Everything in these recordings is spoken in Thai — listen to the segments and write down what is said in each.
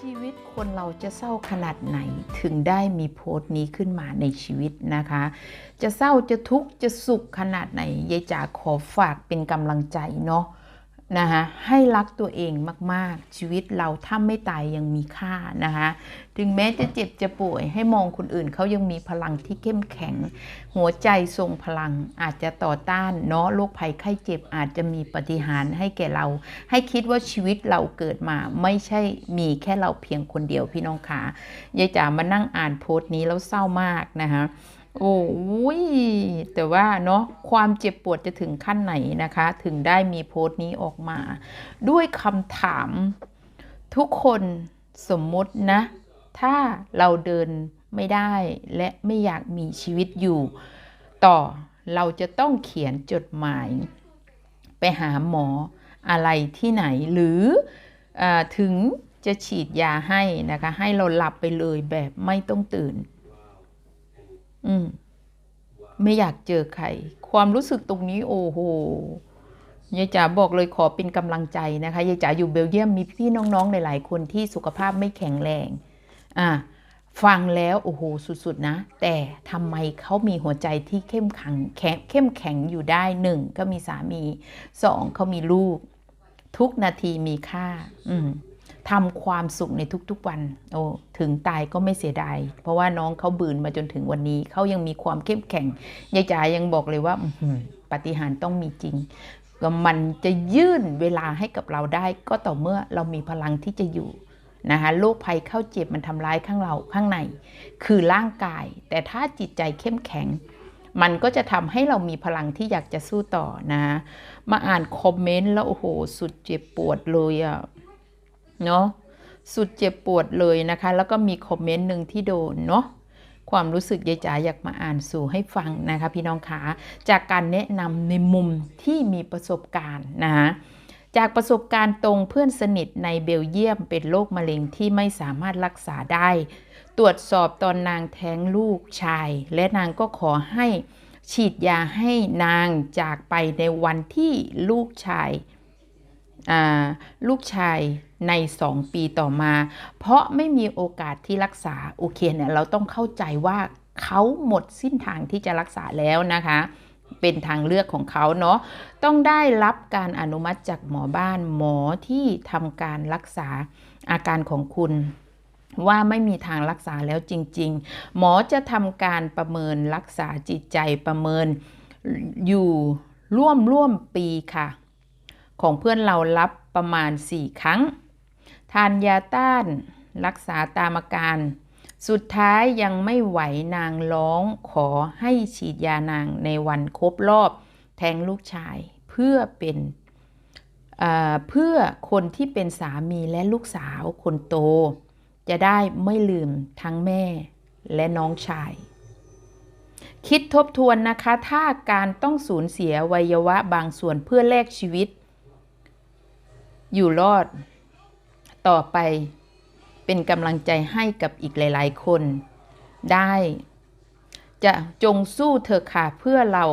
ชีวิตคนเราจะเศร้าขนาดไหนถึงได้มีโพสต์นี้ขึ้นมาในชีวิตนะคะ จะเศร้าจะทุกข์จะสุขขนาดไหนยายจ๋าขอฝากเป็นกำลังใจเนาะ นะคะให้รักตัวเองมากๆ ชีวิตเราถ้าไม่ตายยังมีค่านะคะถึงแม้จะเจ็บจะป่วย ให้มองคนอื่นเขายังมีพลังที่เข้มแข็ง หัวใจทรงพลังอาจจะต่อต้านเนาะโรคภัยไข้เจ็บอาจจะมีปฏิหารให้แก่เรา ให้คิดว่าชีวิตเราเกิดมาไม่ใช่มีแค่เราเพียงคนเดียวพี่น้องขายายจ๋ามานั่งอ่านโพสต์นี้แล้วเศร้ามากนะคะ โอ้ยแต่ว่าเนาะความเจ็บปวดจะถึงขั้นไหนนะคะ ถึงได้มีโพสต์นี้ออกมา ด้วยคำถามทุกคนสมมตินะ ถ้าเราเดินไม่ได้และไม่อยากมีชีวิตอยู่ ต่อเราจะต้องเขียนจดหมาย ไปหาหมออะไรที่ไหนหรืออถึงจะฉีดยาให้นะคะ ให้เราหลับไปเลยแบบไม่ต้องตื่น อืม ไม่อยากเจอใคร ความรู้สึกตรงนี้ โอ้โหยายจ๋าบอกเลยขอเป็นกำลังใจนะคะยายจ๋าอยู่เบลเยียมมีพี่น้องๆหลายๆคนที่สุขภาพไม่แข็งแรง อะฟังแล้วโอ้โหสุดๆนะ แต่ทำไมเขามีหัวใจที่เข้มแข็งแข็งเข้มแข็งอยู่ได้หนึ่งก็มีสามีสองเขามีลูก ทุกนาทีมีค่า อืม ทำความสุขในทุกๆวัน โอ้ถึงตายก็ไม่เสียดาย เพราะว่าน้องเขาบืนมาจนถึงวันนี้ เขายังมีความเข้มแข็งยายจ๋ายังบอกเลยว่าปฏิหารต้องมีจริงก็มันจะยื่นเวลาให้กับเราได้ ก็ต่อเมื่อเรามีพลังที่จะอยู่นะคะโรคภัยเข้าเจ็บมันทำร้ายข้างเราข้างใน คือร่างกาย แต่ถ้าจิตใจเข้มแข็ง มันก็จะทำให้เรามีพลังที่อยากจะสู้ต่อนะ มาอ่านคอมเมนต์แล้วโอ้โห สุดเจ็บปวดเลยอะ เนาะสุดเจ็บปวดเลยนะคะ แล้วก็มีคอมเมนต์หนึ่งที่โดนเนาะความรู้สึกยายจ๋าอยากมาอ่านสู่ให้ฟังนะคะ พี่น้องคะจากการแนะนำในมุมที่มีประสบการณ์นะคะจากประสบการณ์ตรงเพื่อนสนิทในเบลเยียมเป็นโรคมะเร็งที่ไม่สามารถรักษาได้ ตรวจสอบตอนนางแท้งลูกชาย และนางก็ขอให้ฉีดยาให้นางจากไปในวันที่ลูกชาย ลูกชายใน 2 ปีต่อมา เพราะไม่มีโอกาสที่รักษา โอเคเนี่ยเราต้องเข้าใจว่าเขาหมดสิ้นทางที่จะรักษาแล้วนะคะ เป็นทางเลือกของเขาเนาะต้องได้รับการอนุมัติจากหมอบ้านหมอที่ทำการรักษาอาการของคุณว่าไม่มีทางรักษาแล้วจริง ๆ หมอจะทำการประเมินรักษาจิตใจประเมินอยู่ร่วมร่วมปีค่ะ ของเพื่อนเรารับประมาณ 4 ครั้ง ทานยาต้านรักษาตามอาการ สุดท้ายยังไม่ไหวนางร้องขอให้ฉีดยานางในวันครบรอบแทงลูกชายเพื่อเป็นเเพื่อคนที่เป็นสามีและลูกสาวคนโต จะได้ไม่ลืมทั้งแม่และน้องชาย คิดทบทวนนะคะ ถ้าการต้องสูญเสียวัยวะบางส่วนเพื่อแลกชีวิต อยู่รอด ต่อไปเป็นกำลังใจให้กับอีกหลาย ๆ คน ได้ จะจงสู้เถอะค่ะเพื่อเรา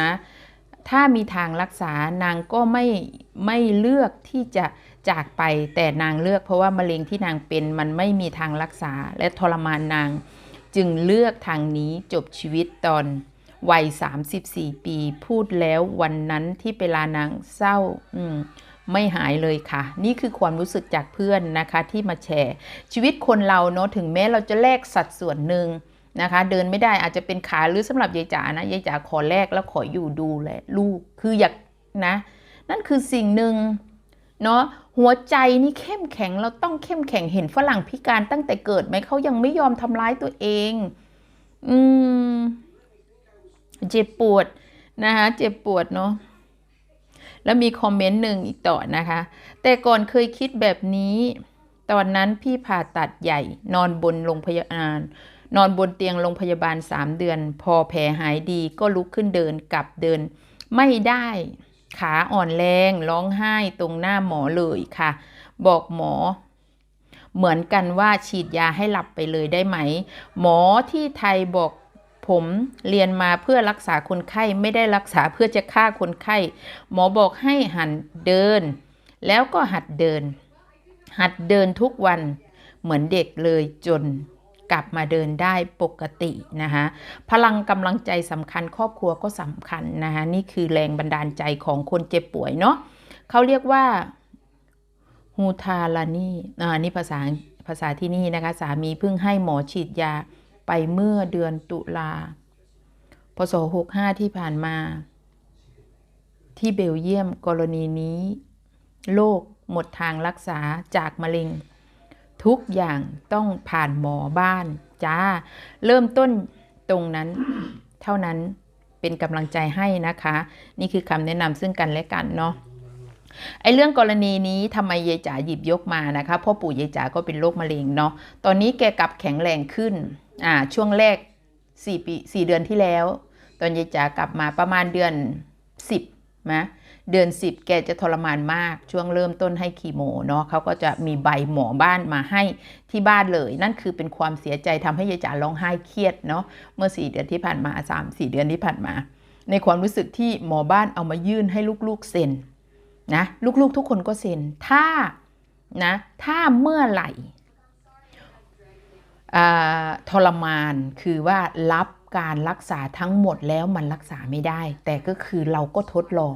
นะถ้ามีทางรักษานางก็ไม่ไม่เลือกที่จะจากไปแต่นางเลือกเพราะว่ามะเร็งที่นางเป็นมันไม่มีทางรักษาและทรมานนาง จึงเลือกทางนี้จบชีวิตตอนวัย 34 ปี พูดแล้ววันนั้นที่เวลานางเศร้า อืม ไม่หายเลยค่ะ นี่คือความรู้สึกจากเพื่อนนะคะที่มาแชร์ ชีวิตคนเราเนาะถึงแม้เราจะแลกสัดส่วนหนึ่งนะคะเดินไม่ได้อาจจะเป็นขาหรือสำหรับยายจ๋านะยายจ๋าขอแลกแล้วขออยู่ดูแลลูกคืออยากนะนั่นคือสิ่งหนึ่งเนาะหัวใจนี่เข้มแข็งเราต้องเข้มแข็งเห็นฝรั่งพิการตั้งแต่เกิดไหมเขายังไม่ยอมทำร้ายตัวเอง อืม เจ็บปวดนะคะเจ็บปวดเนาะ แล้วมีคอมเมนต์หนึ่งอีกต่อนะคะ แต่ก่อนเคยคิดแบบนี้ ตอนนั้นพี่ผ่าตัดใหญ่ นอนบนโรงพยาบาลนอนบนเตียงโรงพยาบาล 3 เดือน พอแผลหายดีก็ลุกขึ้นเดินกลับเดิน ไม่ได้ขาอ่อนแรงร้องไห้ตรงหน้าหมอเลยค่ะ บอกหมอ เหมือนกันว่าฉีดยาให้หลับไปเลยได้ไหม หมอที่ไทยบอก ผมเรียนมาเพื่อรักษาคนไข้ไม่ได้รักษาเพื่อจะฆ่าคนไข้ หมอบอกให้หันเดิน แล้วก็หัดเดิน หัดเดินทุกวันเหมือนเด็กเลยจนกลับมาเดินได้ปกตินะคะพลังกำลังใจสำคัญครอบครัวก็สำคัญนะคะนี่คือแรงบันดาลใจของคนเจ็บป่วยเนาะเขาเรียกว่าฮูทาลานี่อ่านี่ภาษาภาษาที่นี่นะคะ สามีเพิ่งให้หมอฉีดยา ไปเมื่อเดือนตุลาพศ65 ที่ผ่านมา ที่เบลเยียมกรณีนี้โลกหมดทางรักษาจากมะเร็ง ทุกอย่างต้องผ่านหมอบ้านจ้า เริ่มต้นตรงนั้นเท่านั้นเป็นกำลังใจให้นะคะ นี่คือคำแนะนำซึ่งกันและกันเนาะ ไอ้เรื่องกรณีนี้ทำไมยายจ๋าหยิบยกมานะคะพ่อปู่ยายจ๋าก็เป็นโรคมะเร็งเนาะตอนนี้แกกลับแข็งแรงขึ้นอ่าช่วงแรก4ปี4เดือนที่แล้ว ตอนยายจ๋ากลับมาประมาณเดือน 10นะเดือน 10 แกจะทรมานมากช่วงเริ่มต้นให้คีโมเนาะเขาก็จะมีใบหมอบ้านมาให้ที่บ้านเลย นั่นคือเป็นความเสียใจทำให้ยายจ๋าร้องไห้เครียดเนาะเมื่อ 4 เดือนที่ผ่านมา3 4 เดือนที่ผ่านมา ในความรู้สึกที่หมอบ้านเอามายื่นให้ลูกๆเซ็น นะลูกๆทุกคนก็เซ็นถ้านะถ้าเมื่อไหร่ทรมานคือว่ารับการรักษาทั้งหมดแล้วมันรักษาไม่ได้ แต่ก็คือเราก็ทดลอง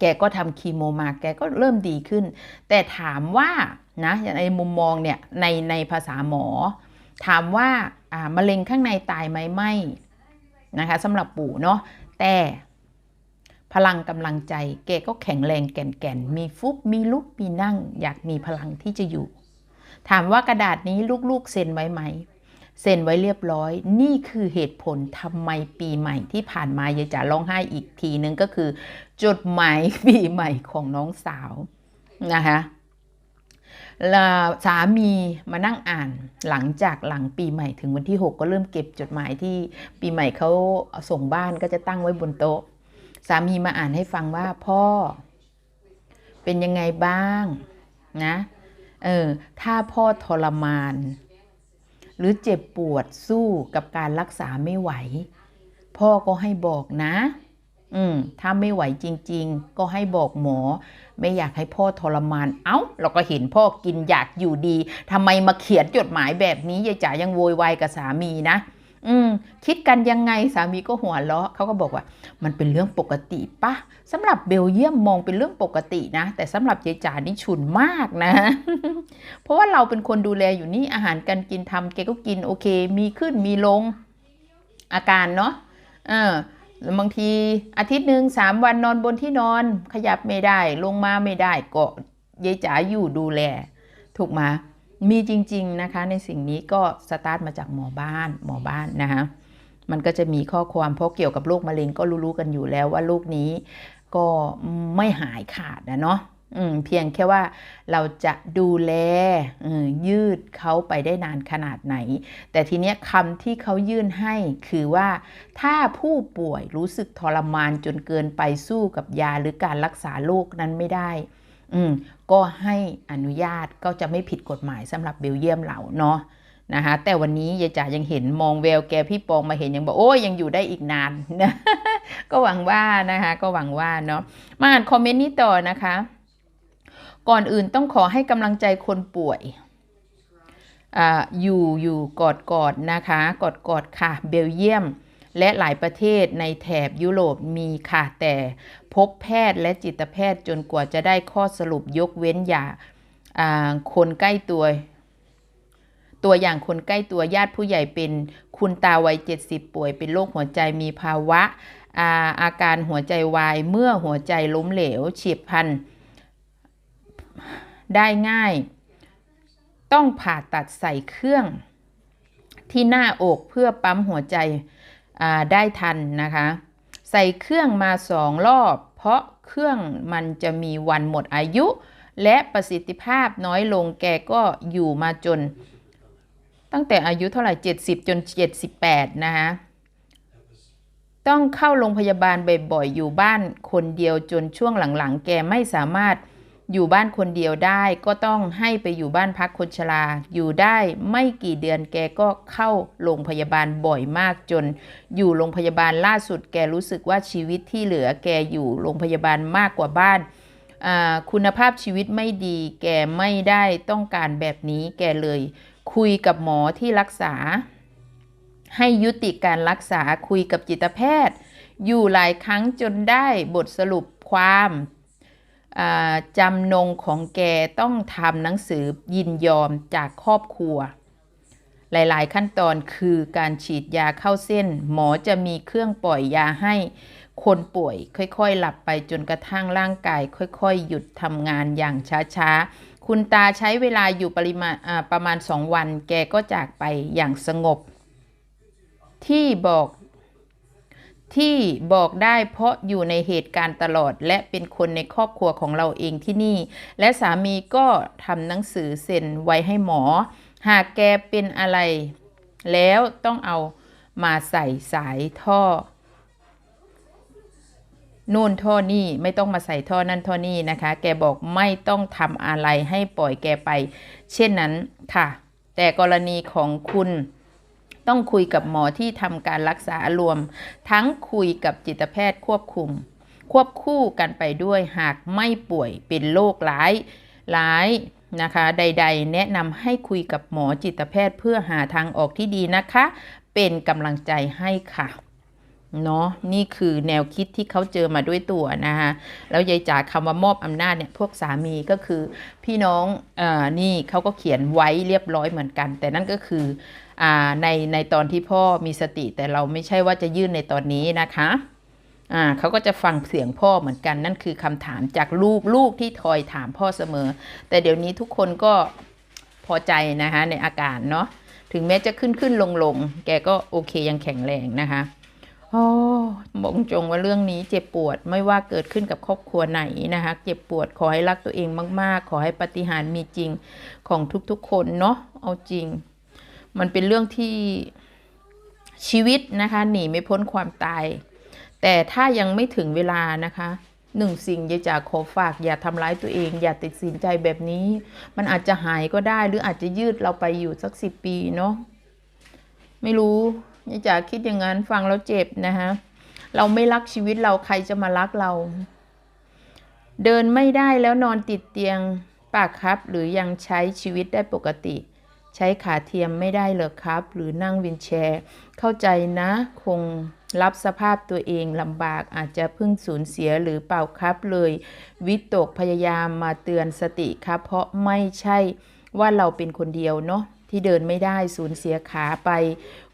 แกก็ทำคีโมมาแกก็เริ่มดีขึ้น แต่ถามว่านะในมุมมองเนี่ยในในภาษาหมอ ถามว่าอ่ามะเร็งข้างในตายไหมไม่นะคะสำหรับปู่เนาะแต่ พลังกำลังใจแกก็แข็งแรงแก่นแก่นมีฟุบมีลุกมีนั่ง อยากมีพลังที่จะอยู่ ถามว่ากระดาษนี้ลูกๆเซ็นไว้ไหมเซ็นไว้เรียบร้อย นี่คือเหตุผลทำไมปีใหม่ที่ผ่านมายายจ๋าร้องไห้อีกทีนึงก็คือ จดหมายปีใหม่ของน้องสาวนะคะสามีมานั่งอ่านหลังจากหลังปีใหม่ถึงวันที่ 6 ก็เริ่มเก็บจดหมายที่ปีใหม่เขาส่งบ้านก็จะตั้งไว้บนโต๊ะ สามีมาอ่านให้ฟังว่าพ่อ เป็นยังไงบ้างนะเออถ้าพ่อทรมาน หรือเจ็บปวดสู้กับการรักษาไม่ไหว พ่อก็ให้บอกนะ อืมถ้าไม่ไหวจริง ๆ ก็ให้บอกหมอ ไม่อยากให้พ่อทรมาน เอ้า เราก็เห็นพ่อกินอยากอยู่ดีทำไมมาเขียนจดหมายแบบนี้ยายจ๋ายังโวยวายกับสามีนะ อืมคิดกันยังไงสามีก็หัวเราะเขาก็บอกว่า มันเป็นเรื่องปกติปะสำหรับเบลเยียมมองเป็นเรื่องปกตินะ แต่สำหรับยายจ๋านี่ฉุนมากนะ เพราะว่าเราเป็นคนดูแลอยู่นี่อาหารการกินทำแกก็กินโอเค มีขึ้นมีลงอาการเนาะเออบางทีอาทิตย์หนึ่งสามวันนอนบนที่นอน ขยับไม่ได้ ลงมาไม่ได้ก็ยายจ๋าอยู่ดูแล ถูกไหม มีจริง ๆ นะคะ ในสิ่งนี้ก็สตาร์ทมาจากหมอบ้านหมอบ้านนะคะมันก็จะมีข้อความเพราะเกี่ยวกับโรคมะเร็งก็รู้ๆกันอยู่แล้วว่าโรคนี้ก็ไม่หายขาดนะเนาะเพียงแค่ว่าเราจะดูแลยืดเขาไปได้นานขนาดไหน แต่ทีเนี้ยคำที่เขายื่นให้คือว่าถ้าผู้ป่วยรู้สึกทรมานจนเกินไปสู้กับยาหรือการรักษาโรคนั้นไม่ได้ อืมก็ให้อนุญาตก็จะไม่ผิดกฎหมายสำหรับเบลเยียมเราเนาะนะคะแต่วันนี้ยายจ๋ายังเห็นมองแววแกพี่ปองมาเห็นยังบอกโอ้ยยังอยู่ได้อีกนานนะก็หวังว่านะคะก็หวังว่าเนาะมาอ่านคอมเมนต์นี้ต่อนะคะ ก่อนอื่นต้องขอให้กำลังใจคนป่วยออยู่อยู่กอดกอดนะคะ กอดกอดค่ะ เบลเยียม และหลายประเทศในแถบยุโรปมีค่ะ แต่พบแพทย์และจิตแพทย์จนกว่าจะได้ข้อสรุปยกเว้นอย่าคนใกล้ตัว ตัวอย่างคนใกล้ตัวญาติผู้ใหญ่เป็นคุณตาวัย 70 ป่วยเป็นโรคหัวใจมีภาวะอาอาการหัวใจวายเมื่อหัวใจล้มเหลวเฉียบพลันได้ง่าย ต้องผ่าตัดใส่เครื่องที่หน้าอกเพื่อปั๊มหัวใจ ได้ทันนะคะ ใส่เครื่องมาสองรอบ เพราะเครื่องมันจะมีวันหมดอายุ และประสิทธิภาพน้อยลงแกก็อยู่มาจน ตั้งแต่อายุเท่าไหร่ 70 จน 78 นะคะต้องเข้าโรงพยาบาลบ่อยๆอยู่บ้านคนเดียวจนช่วงหลังๆ แกไม่สามารถ อยู่บ้านคนเดียวได้ก็ต้องให้ไปอยู่บ้านพักคนชรา อยู่ได้ไม่กี่เดือนแกก็เข้าโรงพยาบาลบ่อยมากจน อยู่โรงพยาบาลล่าสุด แกรู้สึกว่าชีวิตที่เหลือแกอยู่โรงพยาบาลมากกว่าบ้านคุณภาพชีวิตไม่ดี แกไม่ได้ต้องการแบบนี้ แกเลยคุยกับหมอที่รักษา ให้ยุติการรักษาคุยกับจิตแพทย์ อยู่หลายครั้งจนได้บทสรุปความ จำนงของแกต้องทำหนังสือยินยอมจากครอบครัว หลาย ๆ ขั้นตอนคือการฉีดยาเข้าเส้น หมอจะมีเครื่องปล่อยยาให้คนป่วยค่อย ๆ หลับไปจนกระทั่งร่างกาย ค่อย ๆ หยุดทำงานอย่างช้า ๆ คุณตาใช้เวลาอยู่ปริมาณประมาณสองวัน แกก็จากไปอย่างสงบ ที่บอก ที่บอกได้เพราะอยู่ในเหตุการณ์ตลอด และเป็นคนในครอบครัวของเราเองที่นี่ และสามีก็ทำหนังสือเซ็นไว้ให้หมอ หากแกเป็นอะไร แล้วต้องเอามาใส่สายท่อนู่นท่อนี่ไม่ต้องมาใส่ท่อนั่นท่อนี่นะคะ แกบอกไม่ต้องทำอะไรให้ปล่อยแกไป เช่นนั้นค่ะ แต่กรณีของคุณ ต้องคุยกับหมอที่ทำการรักษารวม ทั้งคุยกับจิตแพทย์ควบคุม ควบคู่กันไปด้วยหากไม่ป่วยเป็นโรคร้ายร้ายนะคะ ใด ๆ แนะนำให้คุยกับหมอจิตแพทย์เพื่อหาทางออกที่ดีนะคะ เป็นกำลังใจให้ค่ะ เนาะนี่คือแนวคิดที่เขาเจอมาด้วยตัวนะคะแล้วยายจ๋าคำว่ามอบอำนาจเนี่ยพวกสามีก็คือพี่น้องอนี่เขาก็เขียนไว้เรียบร้อยเหมือนกัน แต่นั่นก็คืออในในตอนที่พ่อมีสติ แต่เราไม่ใช่ว่าจะยื่นในตอนนี้นะคะอ่าเขาก็จะฟังเสียงพ่อเหมือนกันนั่นคือคำถามจากลูกลูกที่ทอยถามพ่อเสมอ แต่เดี๋ยวนี้ทุกคนก็พอใจนะคะในอาการเนาะถึงแม้จะขึ้นขึ้นลงลงแกก็โอเคยังแข็งแรงนะคะ โอ้บอกจงว่าเรื่องนี้เจ็บปวดไม่ว่าเกิดขึ้นกับครอบครัวไหนนะคะเจ็บปวดขอให้รักตัวเองมาก ๆ ขอให้ปฏิหารมีจริงของทุกๆคนเนาะเอาจริง มันเป็นเรื่องที่ชีวิตนะคะหนีไม่พ้นความตาย แต่ถ้ายังไม่ถึงเวลานะคะหนึ่งสิ่งยากจะขอฝากอย่าทำร้ายตัวเอง อย่าติดสินใจแบบนี้ มันอาจจะหายก็ได้หรืออาจจะยืดเราไปอยู่สักสิบปีเนาะไม่รู้ ยากจะคิดอย่างนั้นฟังแล้วเจ็บนะคะเราไม่รักชีวิตเราใครจะมารักเรา เดินไม่ได้แล้วนอนติดเตียงปากครับ หรือยังใช้ชีวิตได้ปกติ ใช้ขาเทียมไม่ได้เหรอครับ หรือนั่งวินแชร์ เข้าใจนะ คงรับสภาพตัวเองลำบากอาจจะเพิ่งสูญเสียหรือเปล่าครับเลย วิตกพยายามมาเตือนสติครับ เพราะไม่ใช่ว่าเราเป็นคนเดียวเนาะที่เดินไม่ได้สูญเสียขาไป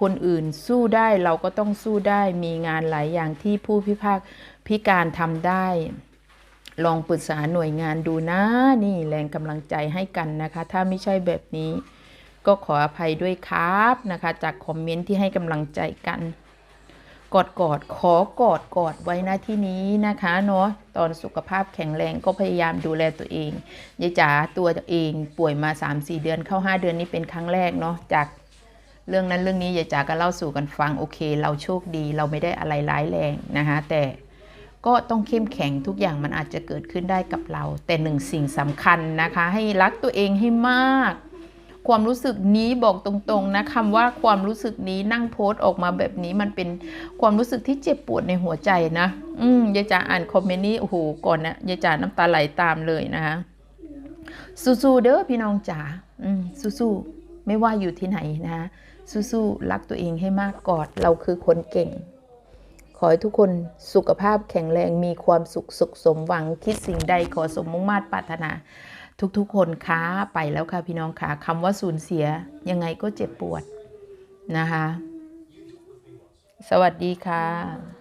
คนอื่นสู้ได้เราก็ต้องสู้ได้มีงานหลายอย่างที่ผู้พิพากพิการทำได้ ลองปรึกษาหน่วยงานดูนะนี่แรงกำลังใจให้กันนะคะ ถ้าไม่ใช่แบบนี้ ก็ขออภัยด้วยครับนะคะ จากคอมเมนต์ที่ให้กำลังใจกันกอดกอดขอกอดกอดไว้น้าที่นี้นะคะเนาะตอนสุขภาพแข็งแรงก็พยายามดูแลตัวเองยายจ๋าตัวเองป่วยมา 3-4 เดือนเข้า 5 เดือนนี้เป็นครั้งแรกเนาะจาก เรื่องนั้นเรื่องนี้ยายจ๋าก็เล่าสู่กันฟังโอเค เราโชคดีเราไม่ได้อะไรร้ายแรงนะคะแต่ก็ต้องเข้มแข็งทุกอย่างมันอาจจะเกิดขึ้นได้กับเรา แต่หนึ่งสิ่งสำคัญนะคะ ให้รักตัวเองให้มาก ความรู้สึกนี้บอกตรงๆนะคำว่าความรู้สึกนี้นั่งโพสต์ออกมาแบบนี้มันเป็นความรู้สึกที่เจ็บปวดในหัวใจนะ อืมยายจ๋าอ่านคอมเมนต์นี้โอ้โหก่อนนะยายจ๋าน้ำตาไหลตามเลยนะคะสู้ๆเด้อพี่น้องจ๋าอืมสู้ๆไม่ว่าอยู่ที่ไหนนะคะ สู้ๆรักตัวเองให้มากกอดเราคือคนเก่ง ขอให้ทุกคนสุขภาพแข็งแรงมีความสุขสุขสมหวังคิดสิ่งใดขอสมมุ่งมาตรปรารถนาทุกๆ คนค้าไปแล้วค่ะพี่น้องค่ะคำว่าสูญเสียยังไงก็เจ็บปวดนะคะ สวัสดีค่ะ